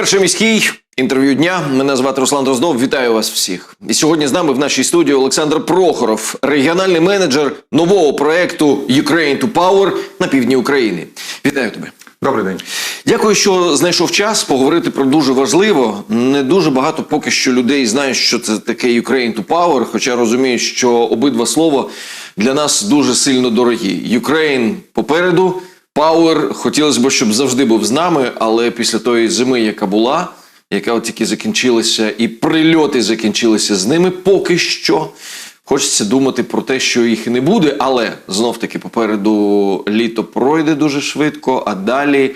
перший міський інтерв'ю дня. Мене звати Руслан Дроздов. Вітаю вас всіх. І сьогодні з нами в нашій студії Олександр Прохоров, регіональний менеджер нового проекту Ukraine to Power на півдні України. Вітаю тебе. Добрий день. Дякую, що знайшов час поговорити про дуже важливо. Не дуже багато поки що людей знають, що це таке Ukraine to Power, хоча розуміють, що обидва слова для нас дуже сильно дорогі. Ukraine попереду, Power хотілося б, щоб завжди був з нами, але після тої зими, яка була, яка от тільки закінчилася, і прильоти закінчилися з ними поки що. Хочеться думати про те, що їх і не буде, але знов таки попереду літо пройде дуже швидко, а далі,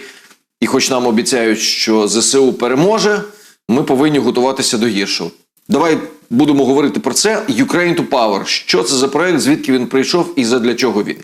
і хоч нам обіцяють, що ЗСУ переможе, ми повинні готуватися до гіршого. Давай будемо говорити про це. Ukraine to Power. Що це за проект, звідки він прийшов і задля чого він?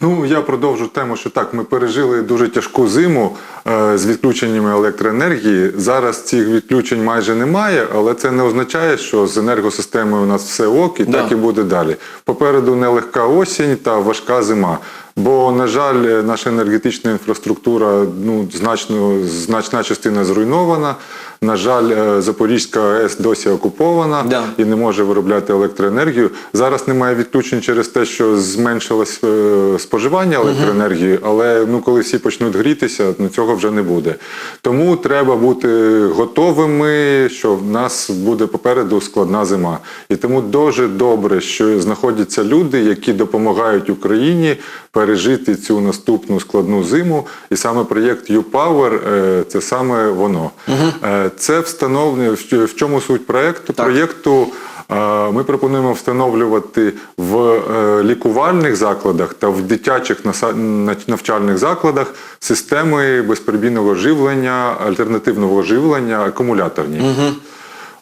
Ну я продовжу тему, що так, ми пережили дуже тяжку зиму е, з відключеннями електроенергії. Зараз цих відключень майже немає, але це не означає, що з енергосистемою у нас все ок, і Да. так і буде далі. Попереду нелегка осінь та важка зима. Бо, на жаль, наша енергетична інфраструктура ну значно значна частина зруйнована. На жаль, е, Запорізька АЕС досі окупована Да. і не може виробляти електроенергію. Зараз немає відключень через те, що зменшилось е, споживання електроенергії, але ну коли всі почнуть грітися, ну цього вже не буде. Тому треба бути готовими, що в нас буде попереду складна зима. І тому дуже добре, що знаходяться люди, які допомагають Україні пережити цю наступну складну зиму. І саме проєкт YouPower е, – це саме воно. Е, Це встановлення в чому суть проєкту? Так. Проєкту е, ми пропонуємо встановлювати в е, лікувальних закладах та в дитячих навчальних закладах системи безперебійного живлення, альтернативного живлення, акумуляторні.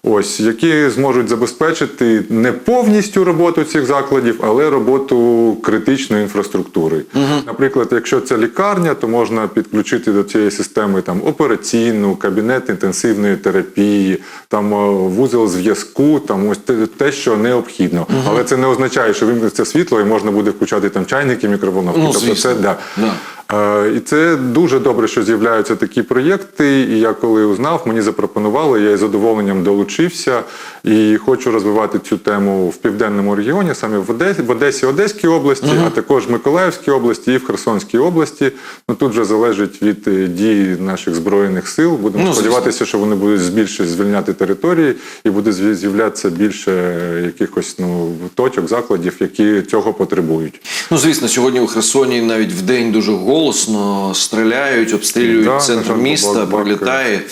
Ось, які зможуть забезпечити не повністю роботу цих закладів, але роботу критичної інфраструктури. Наприклад, якщо це лікарня, то можна підключити до цієї системи там операційну, кабінет інтенсивної терапії, там е, вузол зв'язку, там ось те, те, що необхідно. Але це не означає, що вимкнеться світло і можна буде включати там чайники, мікроволновки. Ну, тобто це да. Да. Е, І це дуже добре, що з'являються такі проєкти. І я коли узнав, мені запропонували, я із задоволенням долучився і хочу розвивати цю тему в південному регіоні, саме в Одесі, в Одесі, Одеській області, а також в Миколаївській області і в Херсонській області. Ну тут вже залежить від е, дій наших збройних сил. Будемо Ну, сподіватися, що вони будуть більше звільняти території і буде з'являтися більше е, якихось ну точок, закладів, які цього потребують. Ну, звісно, сьогодні у Херсоні навіть в день дуже голосно стріляють, обстрілюють Да, центр на міста, пролітає.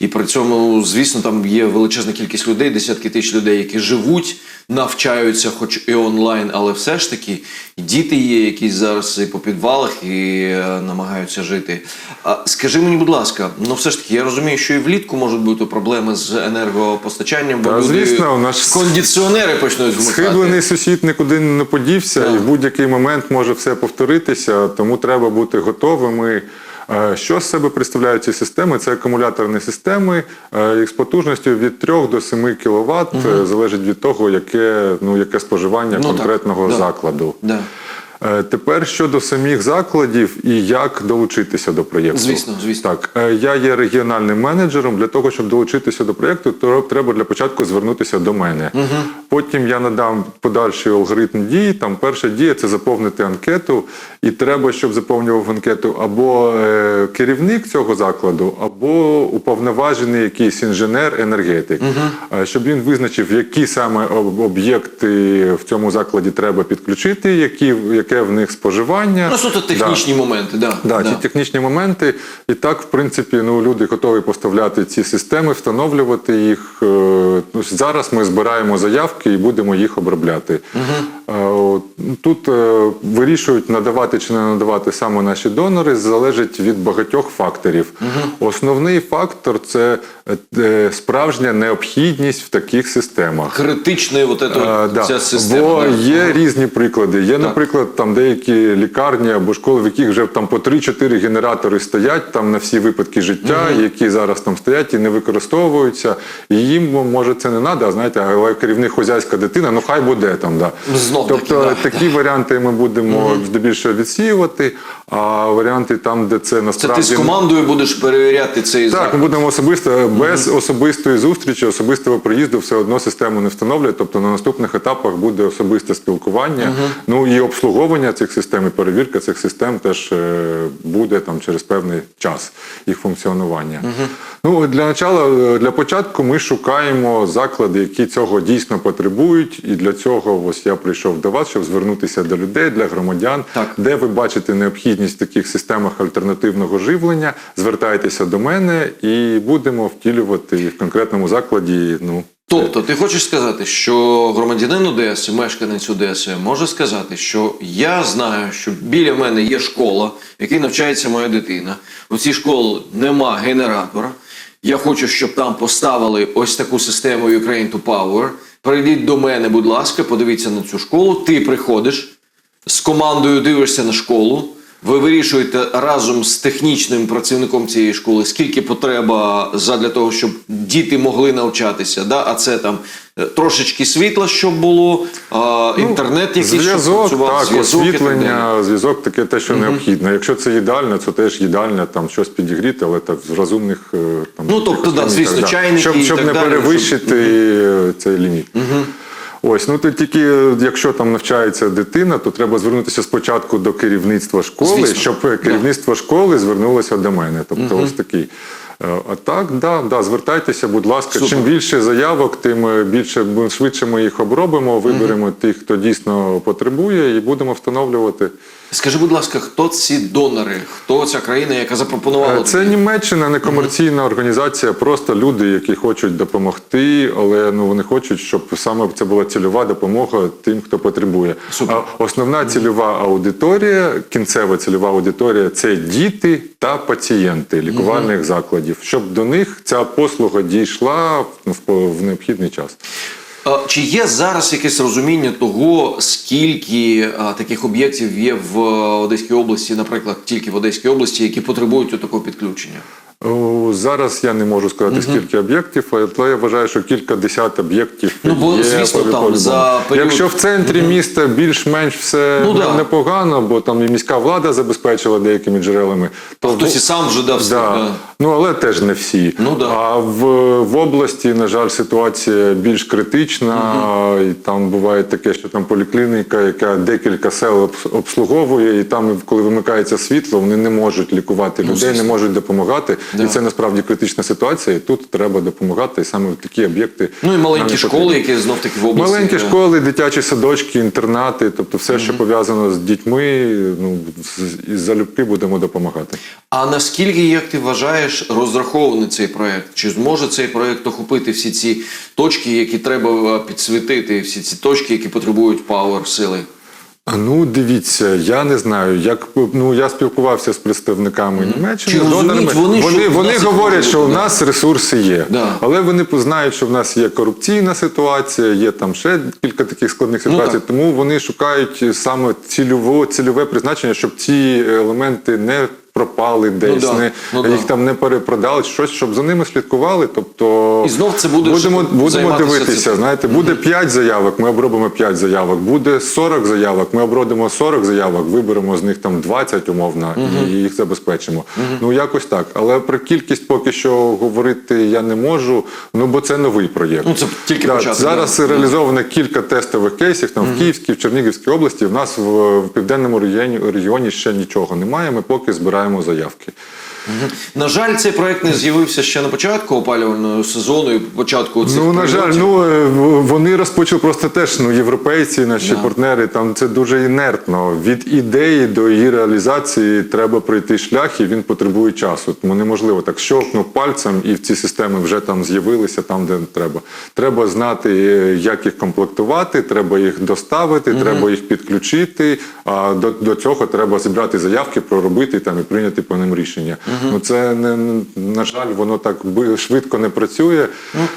І при цьому, звісно, там є величезна кількість людей, десятки тисяч людей, які живуть, навчаються, хоч і онлайн, але все ж таки діти є, які зараз і по підвалах і е, намагаються жити. А скажи мені, будь ласка, ну все ж таки, я розумію, що і влітку можуть бути проблеми з енергопостачанням, бо Та, люди звісно, у нас кондиціонери почнуть вмикати. Схиблений сусід нікуди не подівся, Так. і в будь-який момент може все повторитися, тому треба бути готовими. Е, Що з себе представляють ці системи? Це акумуляторні системи їх з потужністю від 3 до 7 кВт, угу. залежить від того, яке, ну, яке споживання Ну, конкретного так. закладу. Да. Е, Тепер щодо самих закладів і як долучитися до проєкту. Звісно, звісно. Так, е, я є регіональним менеджером. Для того, щоб долучитися до проєкту, то треба для початку звернутися до мене. Потім я надам подальший алгоритм дій. Там перша дія це заповнити анкету. І треба, щоб заповнював анкету або е, керівник цього закладу, або уповноважений якийсь інженер-енергетик, Е, щоб він визначив, які саме об'єкти в цьому закладі треба підключити, які, яке в них споживання. Ну, суто технічні моменти, да. Да, да. ті технічні моменти. І так, в принципі, ну, люди готові поставляти ці системи, встановлювати їх. Е, ну, Зараз ми збираємо заявки і будемо їх обробляти. От, Тут е, вирішують надавати чи не надавати саме наші донори, залежить від багатьох факторів. Основний фактор це е, справжня необхідність в таких системах. критичний вот А, от да. система. Бо є різні приклади. Є, наприклад, там деякі лікарні або школи, в яких вже там по 3-4 генератори стоять там на всі випадки життя, які зараз там стоять і не використовуються. І їм може це не треба, знаєте, але керівник хозяйська дитина, ну хай буде там. Да. Знов Знов тобто да, такі варіанти ми будемо здебільшого відсіювати, а варіанти там, де це Це ти з командою будеш перевіряти цей Так, ми будемо особисто без особистої зустрічі, особистого приїзду все одно систему не встановлює. Тобто на наступних етапах буде особисте спілкування. Ну і обслуговування цих систем, і перевірка цих систем теж е, буде там через певний час їх функціонування. Ну для начала, е, для початку ми шукаємо заклади, які цього дійсно потребують, і для цього ось я прийшов до вас, щоб звернутися до людей, для громадян, Так. де ви бачите необхідність в таких системах альтернативного живлення, звертайтеся до мене і будемо втілювати в конкретному закладі. Ну Тобто, ти хочеш сказати, що громадянин Одеси, мешканець Одеси, може сказати, що я знаю, що біля мене є школа, в якій навчається моя дитина. У цій школі нема генератора. Я хочу, щоб там поставили ось таку систему Ukraine to Power. Прийдіть до мене, будь ласка, подивіться на цю школу. Ти приходиш з командою, дивишся на школу. Ви вирішуєте разом з технічним працівником цієї школи, скільки потреба задля того, щоб діти могли навчатися. Да? А це там е, трошечки світла, щоб було, а, інтернет, якийсь Ну, зв'язок, працював, так, зв'язок освітлення, зв'язок таке те, що необхідно. Якщо це їдально, це теж їдально, там щось підігріти, але так в розумних е, там Ну, тобто, да, звісно, чайники щоб, і щоб так не далі, перевищити е, цей ліміт. Ось, ну то тільки якщо там навчається дитина, то треба звернутися спочатку до керівництва школи, Звісно. щоб керівництво школи звернулося до мене. Тобто, ось такий. Е, А так, да, да, звертайтеся, будь ласка. Супер. Чим більше заявок, тим е, більше швидше ми їх обробимо, виберемо тих, хто дійсно потребує, і будемо встановлювати. Скажи, будь ласка, хто ці донори? Хто ця країна, яка запропонувала? Е, Це Німеччина, не комерційна організація, просто люди, які хочуть допомогти, але ну вони хочуть, щоб саме це була цільова допомога тим, хто потребує. Супер. А основна цільова аудиторія, кінцева цільова аудиторія це діти та пацієнти лікувальних закладів, щоб до них ця послуга дійшла в необхідний час. А, Чи є зараз якесь розуміння того, скільки таких об'єктів є в е, Одеській області, наприклад, тільки в Одеській області, які потребують такого підключення? Зараз я не можу сказати, скільки об'єктів, але я вважаю, що кілька десят об'єктів Ну, бо, є звісно, там за період- Якщо в центрі міста більш-менш все Ну, да. непогано, бо там і міська влада забезпечила деякими джерелами, то Хтось і сам вже дав Да. Да. Ну, але теж не всі. Ну, да. А в, в області, на жаль, ситуація більш критична. І там буває таке, що там поліклініка, яка декілька сел обслуговує, і там, коли вимикається світло, вони не можуть лікувати людей, не Ну, можуть допомагати. Да. І це насправді критична ситуація. І тут треба допомагати. І саме в такі об'єкти. Ну і маленькі школи, які знов таки в області. Маленькі е, школи, дитячі садочки, інтернати, тобто все, що пов'язано з дітьми, ну з- із залюбки будемо допомагати. А наскільки, як ти вважаєш, розрахований цей проект? Чи зможе цей проект охопити всі ці точки, які треба е, підсвітити, всі ці точки, які потребують пауер сили? Ну, дивіться, я не знаю, як ну я спілкувався з представниками Німеччини, Чи донорами. вони, вони, що в вони говорять, що у нас ресурси є, Да. але вони знають, що в нас є корупційна ситуація, є там ще кілька таких складних Ну, ситуацій. так. тому вони шукають саме цільово, цільове призначення, щоб ці елементи не пропали десь, да, не ну да. їх там не перепродали, щось, щоб за ними слідкували. Тобто І знов це буде будемо, будемо дивитися. цим. Знаєте, буде 5 заявок, ми обробимо 5 заявок. Буде 40 заявок, ми обробимо 40 заявок, виберемо з них там 20 умовно і їх забезпечимо. Ну якось так. Але про кількість поки що говорити я не можу. Ну бо це новий проєкт. Ну, це тільки Да, початок, Зараз да. реалізовано кілька тестових кейсів там в Київській, в Чернігівській області. В нас в, в південному регіоні, регіоні ще нічого немає. Ми поки збираємо заявки. На жаль, цей проект не з'явився ще на початку опалювального сезону і початку цих Ну на жаль, ну е, вони розпочали просто теж. Ну європейці, наші Да. партнери, там це дуже інертно. Від ідеї до її реалізації треба пройти шлях, і він потребує часу. Тому неможливо так щелкнув пальцем, і в ці системи вже там з'явилися там, де треба. Треба знати, е, як їх комплектувати, треба їх доставити, треба їх підключити. А до, до цього треба зібрати заявки, проробити там і прийняти по ним рішення. Ну це не на жаль, воно так швидко не працює.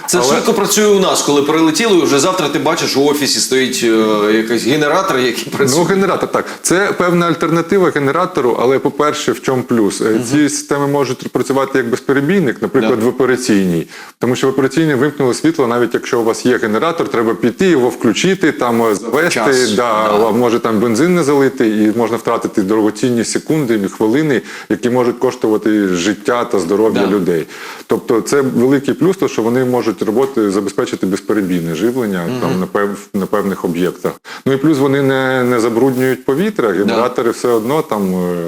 Це Але- швидко працює у нас, коли прилетіло, і вже завтра ти бачиш у офісі стоїть е, якийсь генератор, який працює. Ну, генератор так. Це певна альтернатива генератору, але по-перше, в чому плюс? Е, Ці системи можуть працювати як безперебійник, наприклад, Да. в операційній. Тому що в операційній вимкнули світло, навіть якщо у вас є генератор, треба піти, його включити, там е, завести, Час. да, Да. може там бензин не залити, і можна втратити дорогоцінні секунди хвилини, які можуть коштувати життя та здоров'я Да. людей. Тобто це великий плюс, то що вони можуть роботи забезпечити безперебійне живлення там на пев на певних об'єктах. Ну і плюс вони не, не забруднюють повітря. Генератори все одно там е,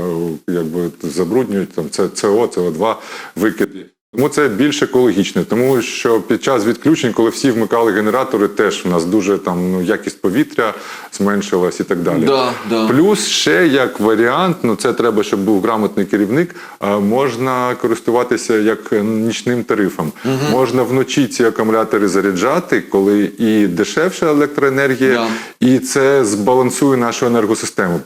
якби забруднюють там це СО, СО2 викиди. Тому це більш екологічне, тому що під час відключень, коли всі вмикали генератори, теж у нас дуже там ну якість повітря зменшилась і так далі. Да, да. Плюс ще як варіант, ну це треба, щоб був грамотний керівник. Можна користуватися як нічним тарифом. Можна вночі ці акумулятори заряджати, коли і дешевша електроенергія, Да. і це збалансує нашу енергосистему.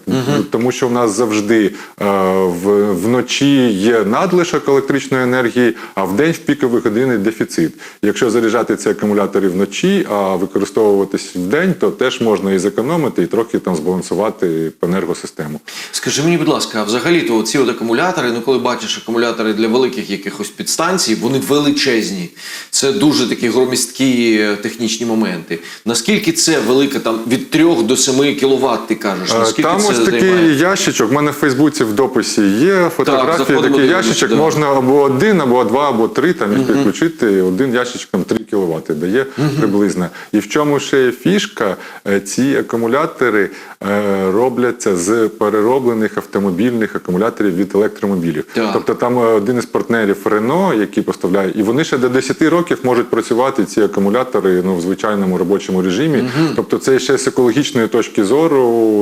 Тому що в нас завжди е, в, вночі є надлишок електричної енергії, а в день в пікові години дефіцит. Якщо заряджати ці акумулятори вночі, а використовуватись в день, то теж можна і зекономити, і трохи там збалансувати енергосистему. Скажи мені, будь ласка, а взагалі-то ці от акумулятори, ну коли бачиш акумулятори для великих якихось підстанцій, вони величезні. Це дуже такі громісткі е, технічні моменти. Наскільки це велика там від 3 до 7 кВт, ти кажеш? Е, Наскільки Там це ось такий займає? ящичок. У мене в Фейсбуці в дописі є фотографії. заходимо, такий ящичок да. можна або один, або два, або три там їх підключити. Один ящичок там 3 кВт дає приблизно. І в чому ще є фішка? Е, Ці акумулятори е, робляться з перероблених автомобільних акумуляторів від електромобілів. Тобто там е, один із партнерів Renault, який поставляє, і вони ще до 10 років можуть працювати ці акумулятори ну, в звичайному робочому режимі. Тобто це ще з екологічної точки зору,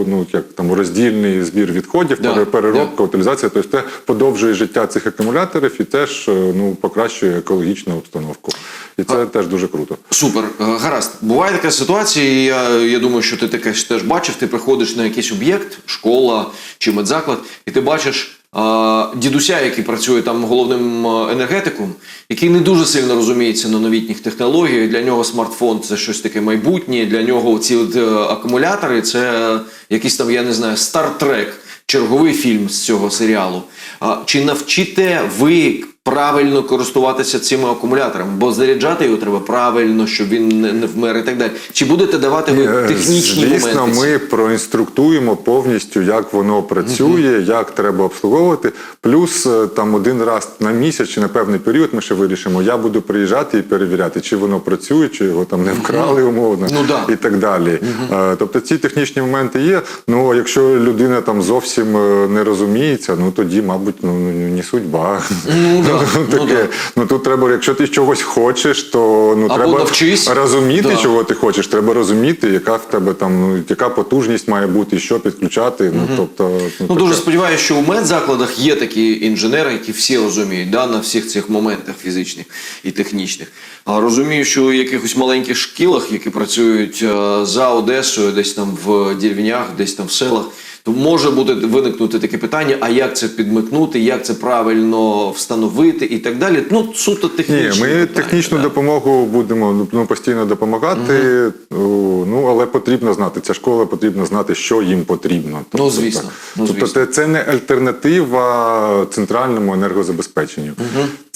ну як там роздільний збір відходів, переробка, утилізація. Тобто це подовжує життя цих акумуляторів і теж е, ну, покращує екологічну обстановку. І це теж дуже круто. Супер, Е, гаразд. Буває така ситуація, і я, я думаю, що ти таке теж бачив. Ти приходиш на якийсь об'єкт, школа чи медзаклад, і ти бачиш а, дідуся, який працює там головним енергетиком, який не дуже сильно розуміється на новітніх технологіях. Для нього смартфон це щось таке майбутнє. Для нього ці от, е, акумулятори це якийсь там, я не знаю, стартрек, черговий фільм з цього серіалу. А, чи навчите ви правильно користуватися цими акумуляторами, бо заряджати його треба правильно, щоб він не, не вмер і так далі. Чи будете давати ви Е, технічні Звісно, моменти? ми проінструктуємо повністю, як воно працює, як треба обслуговувати. Плюс е, там один раз на місяць чи на певний період ми ще вирішимо. Я буду приїжджати і перевіряти, чи воно працює, чи його там не вкрали умовно Ну да. і так далі. Е, Тобто ці технічні моменти є. Ну якщо людина там зовсім не розуміється, ну тоді, мабуть, ну не судьба. Ну да, ну таке. да. Ну тут треба, якщо ти чогось хочеш, то ну Або треба навчись. розуміти, Да. чого ти хочеш. Треба розуміти, яка в тебе там ну яка потужність має бути, що підключати. Ну тобто, ну, Ну дуже сподіваюся, що у медзакладах є такі інженери, які всі розуміють да, на всіх цих моментах фізичних і технічних. А розумію, що у якихось маленьких шкілах, які працюють е, за Одесою, десь там в деревнях, десь там в селах, може бути виникнути таке питання: а як це підмикнути, як це правильно встановити і так далі. Ну суто Ні, ми питання, технічну да. допомогу будемо ну, постійно допомагати. О, Ну але потрібно знати. Ця школа потрібно знати, що їм потрібно. Ну, звісно. так. Ну, тобто звісно. це, це не альтернатива центральному енергозабезпеченню.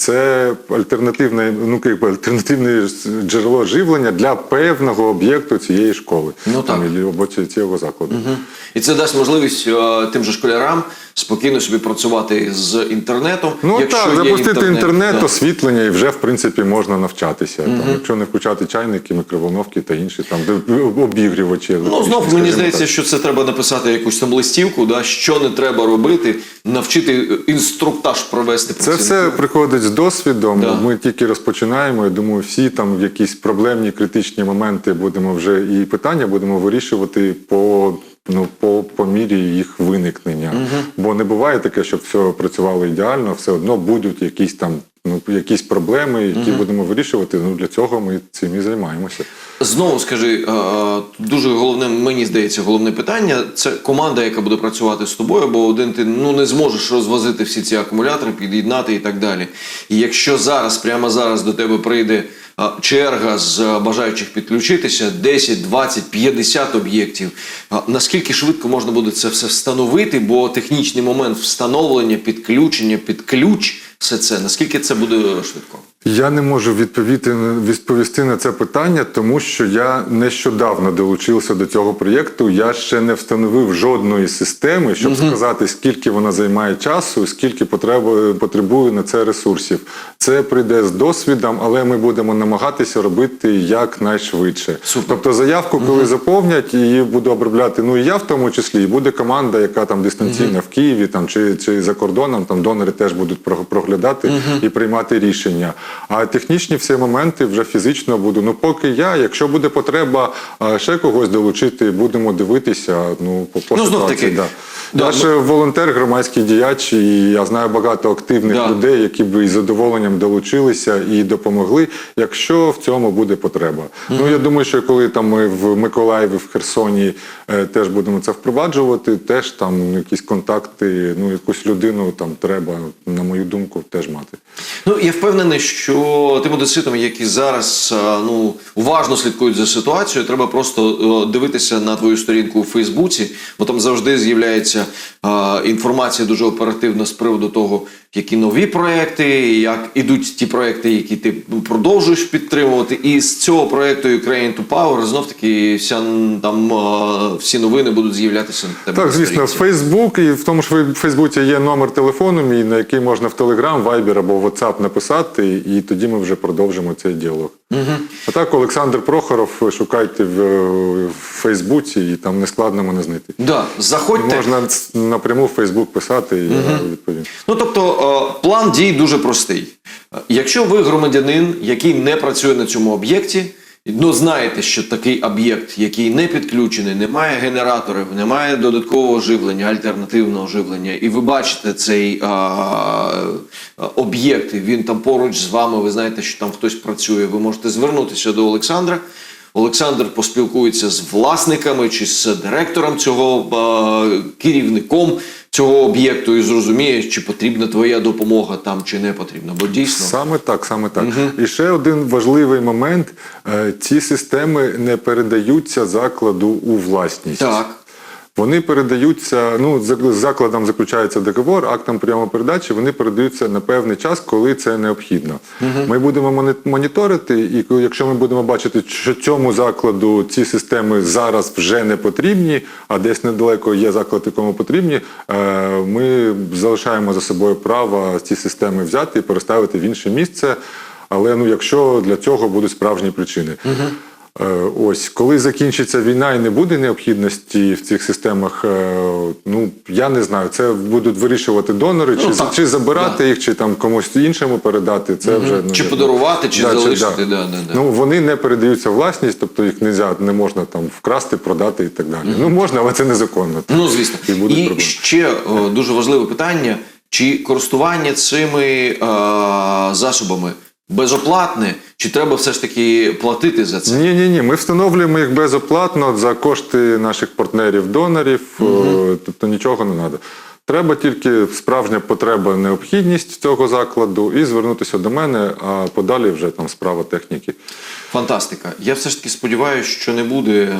Це альтернативне, ну якби альтернативне джерело живлення для певного об'єкту цієї школи. Ну, там, або цього закладу. І це дасть можливість о, тим же школярам спокійно собі працювати з інтернетом. Ну якщо так, запустити інтернет, да. освітлення, і вже в принципі можна навчатися. Там, якщо не включати чайники, мікроволновки та інші там обігрівачі. Ну, знов мені здається, так. що це треба написати якусь там листівку, да, що не треба робити, навчити е, інструктаж провести. Це все приходить з досвідом. Да. Ми тільки розпочинаємо. Я думаю, всі там в якісь проблемні критичні моменти будемо вже і питання будемо вирішувати по. Ну, по, по мірі їх виникнення. Бо не буває таке, щоб все працювало ідеально, все одно будуть якісь там ну, якісь проблеми, які будемо вирішувати. Ну для цього ми цим і займаємося. Знову скажи, е, дуже головне, мені здається, головне питання це команда, яка буде працювати з тобою, бо один ти ну не зможеш розвозити всі ці акумулятори, під'єднати і так далі. І якщо зараз, прямо зараз до тебе прийде е, черга з е, бажаючих підключитися, 10, 20, 50 об'єктів, наскільки швидко можна буде це все встановити, бо технічний момент встановлення, підключення, під ключ, все це, наскільки це буде швидко? Я не можу відповісти, відповісти на це питання, тому що я нещодавно долучився до цього проєкту. Я ще не встановив жодної системи, щоб сказати, скільки вона займає часу, скільки потребує, потребує на це ресурсів. Це прийде з досвідом, але ми будемо намагатися робити якнайшвидше. Супер. Тобто заявку, коли заповнять, її буду обробляти. Ну і я в тому числі, і буде команда, яка там дистанційна в Києві там чи, чи за кордоном. Там донори теж будуть про- проглядати і приймати рішення. А технічні всі моменти вже фізично буду. Ну поки я, якщо буде потреба ще когось долучити, будемо дивитися. Ну по, по Ну, знов таки, да. Да, я ж волонтер, громадський діяч, і я знаю багато активних Да. людей, які б із задоволенням долучилися і допомогли, якщо в цьому буде потреба. Ну я думаю, що коли там ми в Миколаєві, в Херсоні е, теж будемо це впроваджувати, теж там якісь контакти, ну якусь людину там треба, на мою думку, теж мати. Ну я впевнений, що тим одеситам, які зараз ну уважно слідкують за ситуацією, треба просто е, дивитися на твою сторінку у Фейсбуці, бо там завжди з'являється інформація дуже оперативно з приводу того, які нові проекти, як ідуть ті проекти, які ти продовжуєш підтримувати. І з цього проекту Ukraine to Power знов таки вся там всі новини будуть з'являтися на тебе. Так, звісно, сторінці. Фейсбук, і в тому ж Фей- Фейсбуці є номер телефону мій, на який можна в Телеграм, Вайбер або WhatsApp написати, і тоді ми вже продовжимо цей діалог. А так, Олександр Прохоров, шукайте в, в Фейсбуці, і там не складно мене знайти. Да, заходьте. Можна напряму в Фейсбук писати, і я відповім. Ну тобто план дій дуже простий. Е, Якщо ви громадянин, який не працює на цьому об'єкті, ну знаєте, що такий об'єкт, який не підключений, не має генераторів, не має додаткового живлення, альтернативного живлення, і ви бачите цей е, е, об'єкт, і він там поруч з вами, ви знаєте, що там хтось працює, ви можете звернутися до Олександра. Олександр поспілкується з власниками чи з директором цього е, керівником цього об'єкту і зрозумієш, чи потрібна твоя допомога там, чи не потрібна. Бо дійсно Саме так, саме так. І ще один важливий момент: Е, ці системи не передаються закладу у власність. так. Вони передаються, ну з закладом заключається договор, актом прямо передачі. Вони передаються на певний час, коли це необхідно. Ми будемо моніторити, і якщо ми будемо бачити, що цьому закладу ці системи зараз вже не потрібні, а десь недалеко є заклад, якому потрібні, е, ми залишаємо за собою право ці системи взяти і переставити в інше місце. Але ну, якщо для цього будуть справжні причини. Е, Ось, коли закінчиться війна і не буде необхідності в цих системах, е, ну я не знаю, це будуть вирішувати донори, чи, Ну, за- так, чи забирати їх, чи там комусь іншому передати. Це вже ну, Чи подарувати, чи залишити, да, да, да. Ну вони не передаються власність, тобто їх нельзя, не можна там вкрасти, продати і так далі. Ну можна, але це незаконно. Ну, звісно. І І ще е, дуже важливе питання: чи користування цими е, засобами безоплатне, чи треба все ж таки платити за це? Ні, ні, ні. Ми встановлюємо їх безоплатно за кошти наших партнерів-донорів, угу. тобто нічого не треба. Треба тільки справжня потреба, необхідність цього закладу і звернутися до мене, а подалі вже там справа техніки. Фантастика. Я все ж таки сподіваюся, що не буде.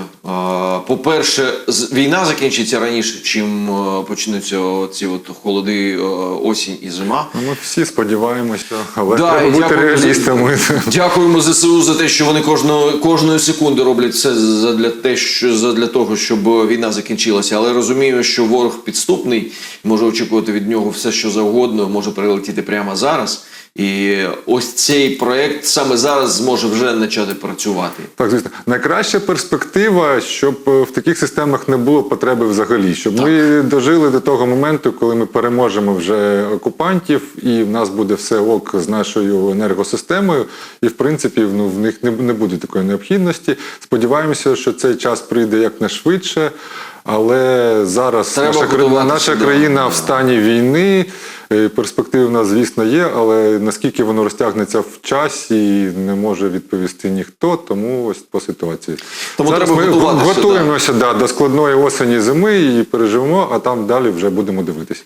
По-перше, війна закінчиться раніше, чим почнуться ці от холоди, осінь і зима. Ну, Ми всі сподіваємося, але Да, треба бути реалістами. Дякуємо ЗСУ за те, що вони кожного, кожної секунди роблять все задля, те, що, задля того, щоб війна закінчилася. Але розумію, що ворог підступний, може очікувати від нього все, що завгодно, може прилетіти прямо зараз. І ось цей проект саме зараз зможе вже почати працювати. Так, звісно, найкраща перспектива, щоб е, в таких системах не було потреби взагалі, щоб ми дожили до того моменту, коли ми переможемо вже окупантів, і в нас буде все ок з нашою енергосистемою, і в принципі ну, в них не, не буде такої необхідності. Сподіваємося, що цей час прийде якнайшвидше. Але зараз Треба наша, наша країна в стані війни. Е, Перспективна, звісно, є, але наскільки воно розтягнеться в часі, не може відповісти ніхто, тому ось по ситуації. Тому Зараз треба ми готуємося да, до складної осені зими і переживемо, а там далі вже будемо дивитися.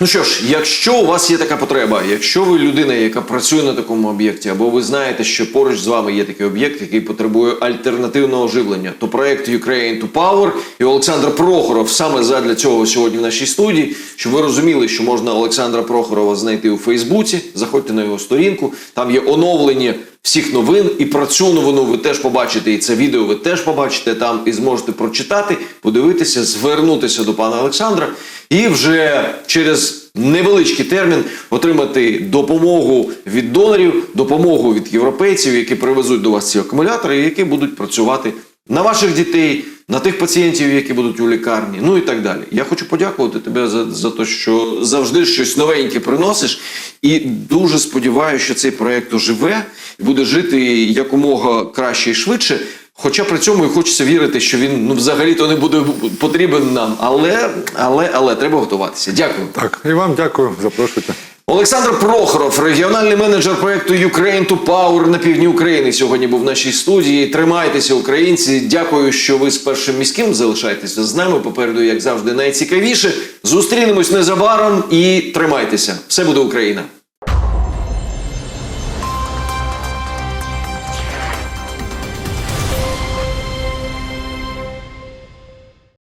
Ну що ж, якщо у вас є така потреба, якщо ви людина, яка працює на такому об'єкті, або ви знаєте, що поруч з вами є такий об'єкт, який потребує альтернативного живлення, то проект Ukraine to Power і Олександр Прохоров саме задля цього сьогодні в нашій студії, щоб ви розуміли, що можна Олександра Прохорова знайти у Фейсбуці. Заходьте на його сторінку, там є оновлення всіх новин, і про цю новину ви теж побачите, і це відео ви теж побачите там і зможете прочитати, подивитися, звернутися до пана Олександра, і вже через невеличкий термін отримати допомогу від донорів, допомогу від європейців, які привезуть до вас ці акумулятори, які будуть працювати на ваших дітей, на тих пацієнтів, які будуть у лікарні, ну і так далі. Я хочу подякувати тебе за, за те, що завжди щось новеньке приносиш. І дуже сподіваюся, що цей проект оживе і буде жити якомога краще і швидше. Хоча при цьому і хочеться вірити, що він ну взагалі-то не буде потрібен нам. Але, але, але треба готуватися. Дякую. Так, і вам дякую, запрошуйте. Олександр Прохоров, регіональний менеджер проекту Ukraine to Power на півдні України, сьогодні був в нашій студії. Тримайтеся, українці. Дякую, що ви з першим міським залишаєтеся з нами. Попереду, як завжди, найцікавіше. Зустрінемось незабаром і тримайтеся. Все буде Україна.